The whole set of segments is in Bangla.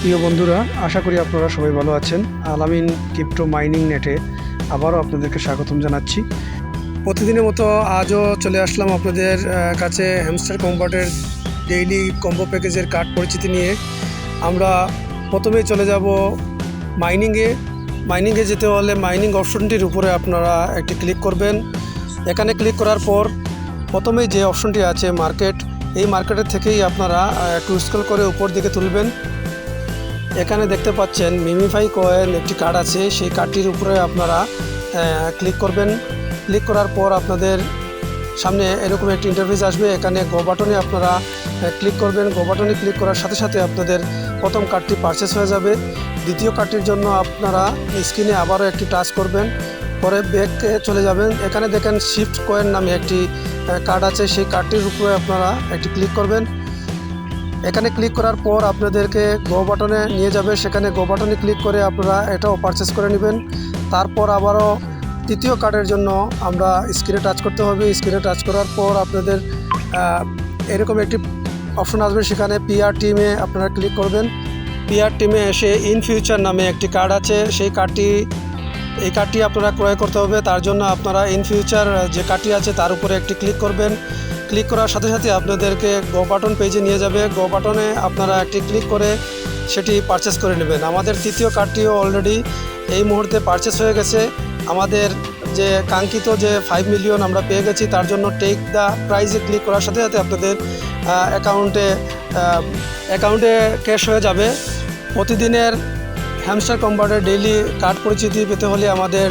প্রিয় বন্ধুরা, আশা করি আপনারা সবাই ভালো আছেন। আলামিন ক্রিপ্টো মাইনিং নেটে আবারও আপনাদেরকে স্বাগতম জানাচ্ছি। প্রতিদিনের মতো আজও চলে আসলাম আপনাদের কাছে হ্যামস্টার কম্পার্টের ডেইলি কম্বো প্যাকেজের কার্ড পরিচিতি নিয়ে। আমরা প্রথমেই চলে যাব মাইনিংয়ে মাইনিংয়ে যেতে হলে মাইনিং অপশনটির উপরে আপনারা একটি ক্লিক করবেন। এখানে ক্লিক করার পর প্রথমেই যে অপশনটি আছে মার্কেট এই মার্কেটের থেকেই আপনারা একটু স্ক্রল করে উপর দিকে তুলবেন। এখানে দেখতে পাচ্ছেন মিমিফাই কয়েন একটি কার্ড আছে। সেই কার্ডটির উপরে আপনারা ক্লিক করবেন। ক্লিক করার পর আপনাদের সামনে এরকম একটি ইন্টারফেস আসবে। এখানে গো বাটনে আপনারা ক্লিক করবেন। গো বাটনে ক্লিক করার সাথে সাথে আপনাদের প্রথম কার্ডটি পারচেস হয়ে যাবে। দ্বিতীয় কার্ডটির জন্য আপনারা স্ক্রিনে আবারও একটি টাচ করবেন। পরে ব্যাকে চলে যাবেন। এখানে দেখেন শিফট কয়েন নামে একটি কার্ড আছে। সেই কার্ডটির উপরে আপনারা একটি ক্লিক করবেন। এখানে ক্লিক করার পর আপনাদেরকে গো বাটনে নিয়ে যাবে। সেখানে গো বাটনে ক্লিক করে আপনারা এটাও পারচেস করে নেবেন। তারপর আবারও তৃতীয় কার্ডের জন্য আমরা স্ক্রিনে টাচ করতে হবে। স্ক্রিনে টাচ করার পর আপনাদের এরকম একটি অপশন আসবে। সেখানে পিআর টিমে আপনারা ক্লিক করবেন। পিআর টিমে এসে ইন ফিউচার নামে একটি কার্ড আছে। সেই কার্ডটি এই কার্ডটি আপনারা ক্রয় করতে হবে। তার জন্য আপনারা ইন ফিউচার যে কার্ডটি আছে তার উপরে একটি ক্লিক করবেন। ক্লিক করার সাথে সাথে আপনাদেরকে গো বাটন পেজে নিয়ে যাবে। গো বাটনে আপনারা একটি ক্লিক করে সেটি পারচেস করে নেবেন। আমাদের তৃতীয় কার্ডটিও অলরেডি এই মুহূর্তে পারচেস হয়ে গেছে। আমাদের যে কাঙ্ক্ষিত যে ফাইভ মিলিয়ন আমরা পেয়ে গেছি, তার জন্য টেক দ্য প্রাইজে ক্লিক করার সাথে সাথে আপনাদের অ্যাকাউন্টে অ্যাকাউন্টে ক্যাশ হয়ে যাবে। প্রতিদিনের হ্যামস্টার কম্পার্টের ডেইলি কার্ড পরিচিতি পেতে হলে আমাদের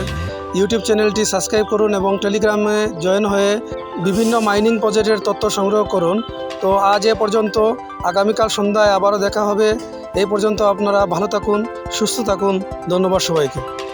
ইউটিউব চ্যানেলটি সাবস্ক্রাইব করুন এবং টেলিগ্রামে জয়েন হয়ে বিভিন্ন মাইনিং প্রজেক্টের তথ্য সংগ্রহ করুন। তো আজ এ পর্যন্ত। আগামীকাল সন্ধ্যায় আবারও দেখা হবে। এই পর্যন্ত আপনারা ভালো থাকুন, সুস্থ থাকুন। ধন্যবাদ সবাইকে।